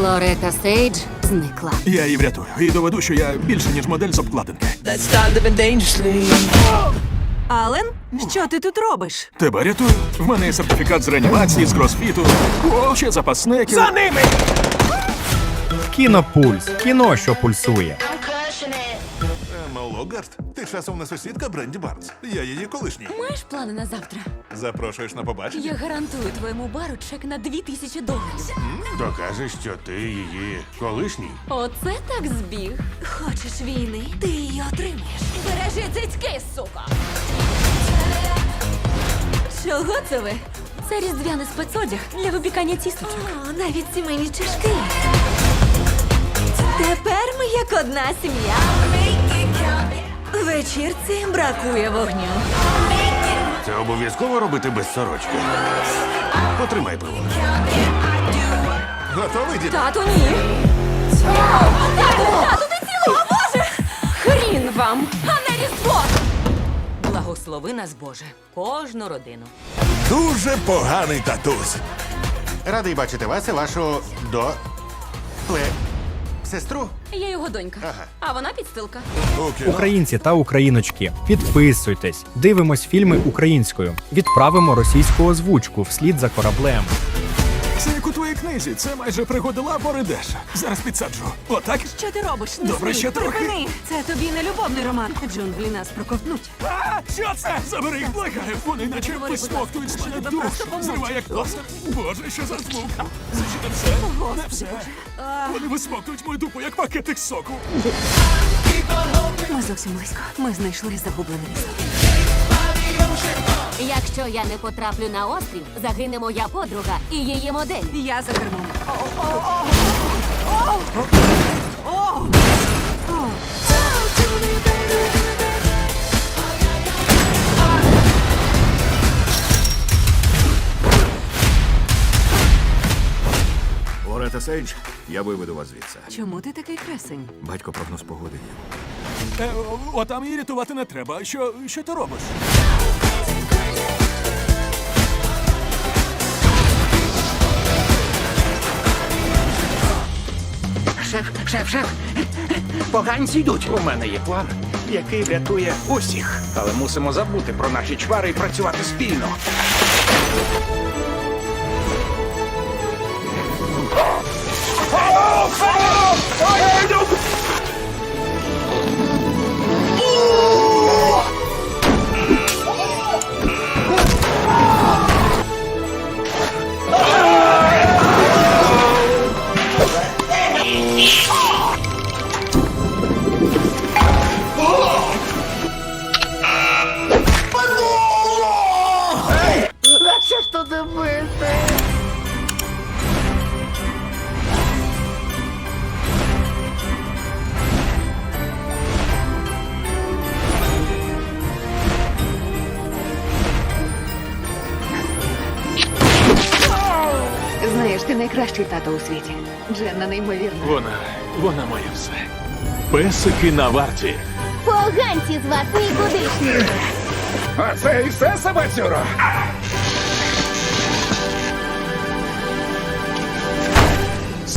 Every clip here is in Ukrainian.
Лорета Сейдж зникла. Я її врятую і доведу, що я більше, ніж модель з обкладинки. Ален, що ти тут робиш? Тебе рятую. В мене є сертифікат з реанімації, з кросфіту. О, ще запас снеків. За ними! Кінопульс. Кіно, що пульсує. Ема ти часом не сусідка Бренді Барнс. Я її колишній. Маєш плани на завтра? Запрошуєш на побачення? Я гарантую твоєму бару чек на дві тисячі доларів. Докажеш, що ти її колишній. Оце так збіг. Хочеш війни? Ти її отримаєш. Бережи цицьки, сука! Чого це ви? Це різдвяний спецодяг для випікання тісточок. О, навіть сімейні чашки. Тепер ми як одна сім'я. Вечірці бракує вогню. Це обов'язково робити без сорочки. Потримай пиво. Готовий, дід? Тату, ні. Тату, тату, ти цілий, о Боже! Хрін вам, а не різдво! Благослови нас, Боже, кожну родину. Дуже поганий татусь. Радий бачити вас і вашу до. Пле. Сестру? Я його донька, а вона підстилка. Українці та україночки, підписуйтесь, дивимось фільми українською, відправимо російську озвучку вслід за кораблем. Це як у твоїй книзі. Це майже пригоди лабори Деш. Зараз підсаджу. Отак. Що ти робиш? Не Добре, смій, ще трохи. Припини. Це тобі не любовний роман. Джунглі нас проковтнуть. А, що це? Забери їх, благаю. Вони наче Говори, будь висмоктують з ласка, мене тебе душу. просто помовчу. Зриває як пластир. Боже, що за звук. Не все. Не все. Вони висмоктують мою дупу, як пакетик соку. Ми зовсім близько. Ми знайшли загублене місто. Якщо я не потраплю на острів, загине моя подруга і її модель. Я за кермом. Орета Сейдж, я виведу вас звідси. Чому ти такий красень? Батько прогноз погоди. є. Е, о, о, її рятувати не треба. Що, що ти робиш? Шеф, шеф, шеф. Поганці йдуть. У мене є план, який врятує усіх. Але мусимо забути про наші чвари і працювати спільно. Знаєш, найкращий тато у світі. Дженна неймовірна. Вона, вона моє все. Песики на варті. Поганці з вас нікудишні. А це і все, собацюро?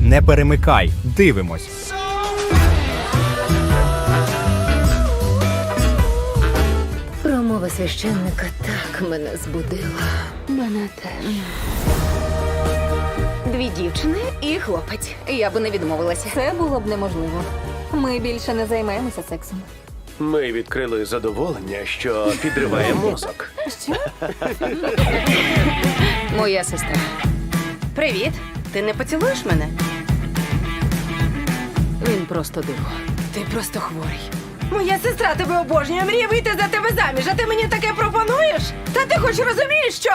Не перемикай, дивимось. Промова священника так мене збудила. Мене теж. Дві дівчини і хлопець. Я би не відмовилася. Це було б неможливо. Ми більше не займаємося сексом. Ми відкрили задоволення, що підриває мозок. Моя сестра. Привіт. Ти не поцілуєш мене? Він просто диво. Ти просто хворий. Моя сестра тебе обожнює, мріє вийти за тебе заміж, а ти мені таке пропонуєш? Та ти хоч розумієш, що.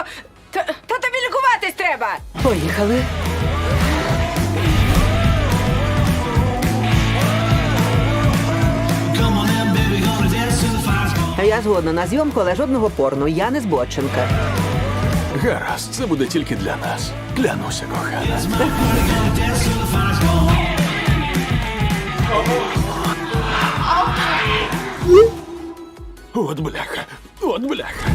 Та, та тобі лікуватись треба! Поїхали. Я згодна на зйомку, але жодного порно. Я не збоченка. Гаразд, це буде тільки для нас. Клянуся, кохана. От бляха, от бляха.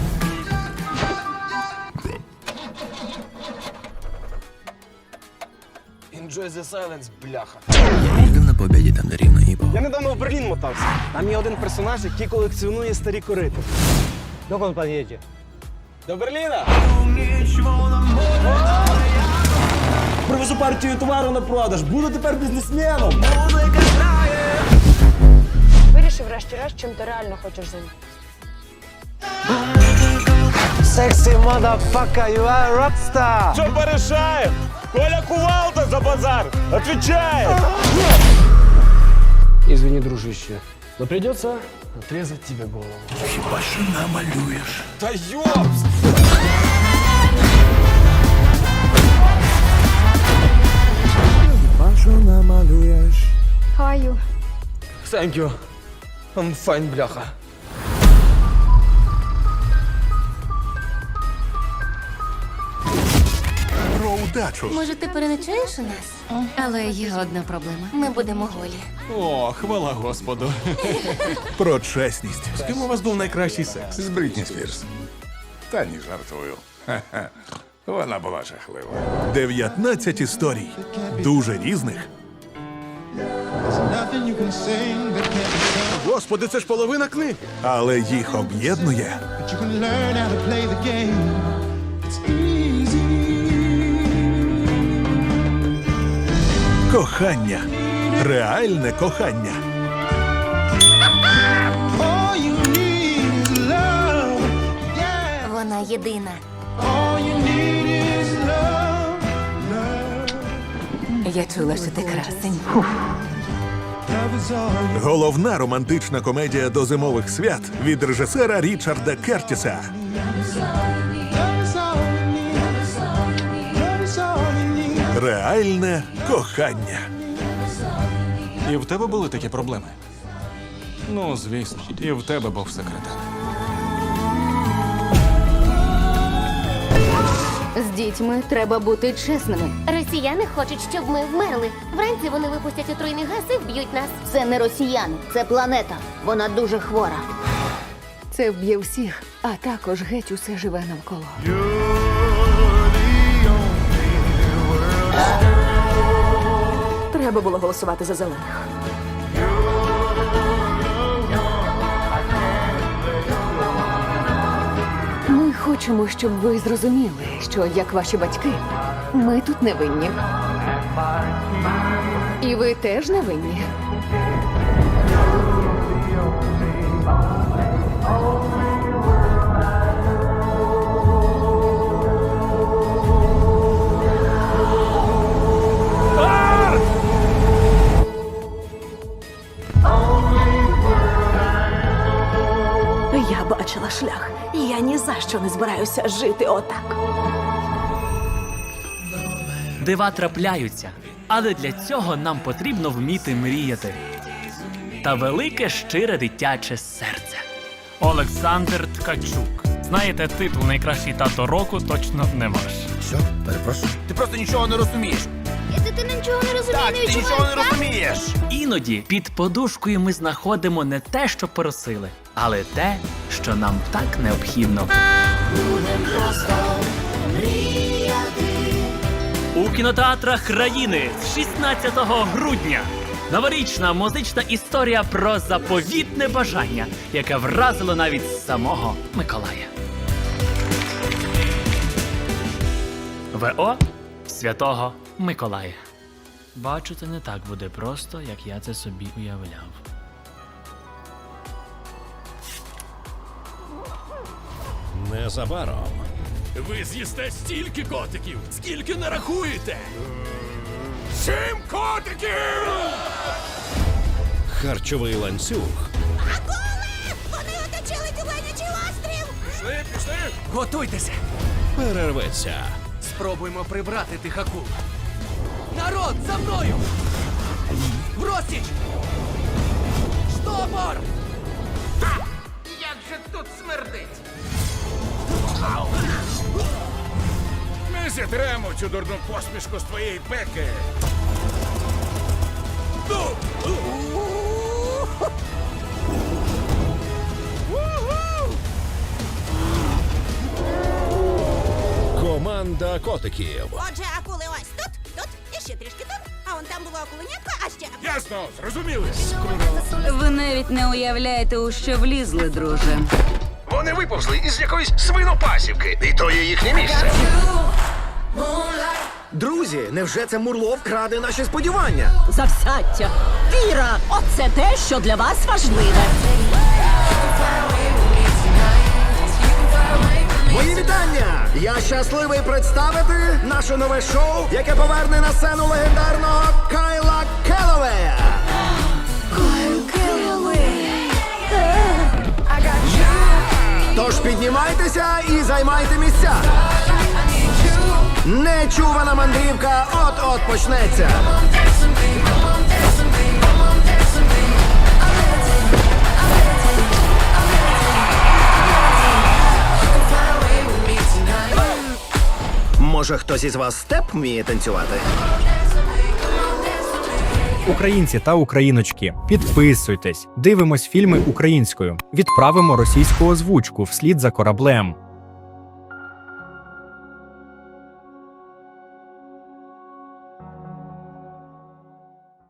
Enjoy the Silence, бляха. на побіді там рівно. Я недавно в Берлін мотався. Там є один персонаж, який колекціонує старі корити. До кого поїдете? До Берліна! Привезу партію товару на продаж. Буду тепер бізнесменом. Вирішив врешті-решт, чим ти реально хочеш займатися. Сексі motherfucker, you are rockstar! Що порішаєм? Коля Кувалда за базар! Отвечает! Извини, дружище, но придется отрезать тебе голову. Хіба що намалюєш? Да ёпс! Хіба що намалюєш? How are you? Thank you. I'm fine, бляха. Про удачу. Може, ти переночуєш у нас? Але є одна проблема. Ми будемо голі. О, хвала Господу. Про чесність. З ким у вас був найкращий секс? З Брітні Спірс. Та ні, жартую. Вона була жахлива. 19 історій. Дуже різних. Господи, це ж половина книг. Але їх об'єднує кохання. Реальне кохання. Вона єдина. Я чула, що ти красень. Головна романтична комедія до зимових свят від режисера Річарда Кертіса. Реальне кохання. І в тебе були такі проблеми? Ну, звісно, і в тебе був секретар. З дітьми треба бути чесними. Росіяни хочуть, щоб ми вмерли. Вранці вони випустять отруйний газ і вб'ють нас. Це не росіяни, це планета. Вона дуже хвора. Це вб'є всіх, а також геть усе живе навколо. Треба було голосувати за зелених. Ми хочемо, щоб ви зрозуміли, що як ваші батьки, ми тут не винні. І ви теж не винні. Я бачила шлях. Я ні за що не збираюся жити отак. Дива трапляються, але для цього нам потрібно вміти мріяти. Та велике щире дитяче серце. Олександр Ткачук. Знаєте, титул найкращий тато року точно не ваш. Що? Перепрошую. Ти просто нічого не розумієш. Я дитина нічого не розумію, не відчуваю. розумієш. Іноді під подушкою ми знаходимо не те, що просили, але те, що нам так необхідно. У кінотеатрах країни з 16 грудня. Новорічна музична історія про заповітне бажання, яке вразило навіть самого Миколая. ВО Святого Миколая. Бачу, це не так буде просто, як я це собі уявляв. Незабаром. Ви з'їсте стільки котиків, скільки не рахуєте. Сім котиків! Харчовий ланцюг Вони оточили Тюленячий острів! Пішли, пішли! Готуйтеся! перерветься. Спробуємо прибрати тих акул. Народ, за мною! В розтіч! Штопор! Як же тут смердить? Ми зітремо цю дурну посмішку з твоєї пеки. Ну! Команда котиків. Отже, акули і ще трішки тут. А он там було окуленятко, а ще. Ясно, зрозуміли. Ви навіть не уявляєте, у що влізли, друже. Вони виповзли із якоїсь свинопасівки, і то є їхнє місце. Друзі, невже це Мурло вкраде наші сподівання? Завзяття. Віра! Оце те, що для вас важливе. Мої вітання! Я щасливий представити наше нове шоу, яке поверне на сцену легендарного Кайла Келлоуея. Тож піднімайтеся і займайте місця. Нечувана мандрівка от-от почнеться. Може, хтось із вас степ вміє танцювати? Українці та україночки, підписуйтесь, дивимось фільми українською, відправимо російську озвучку вслід за кораблем.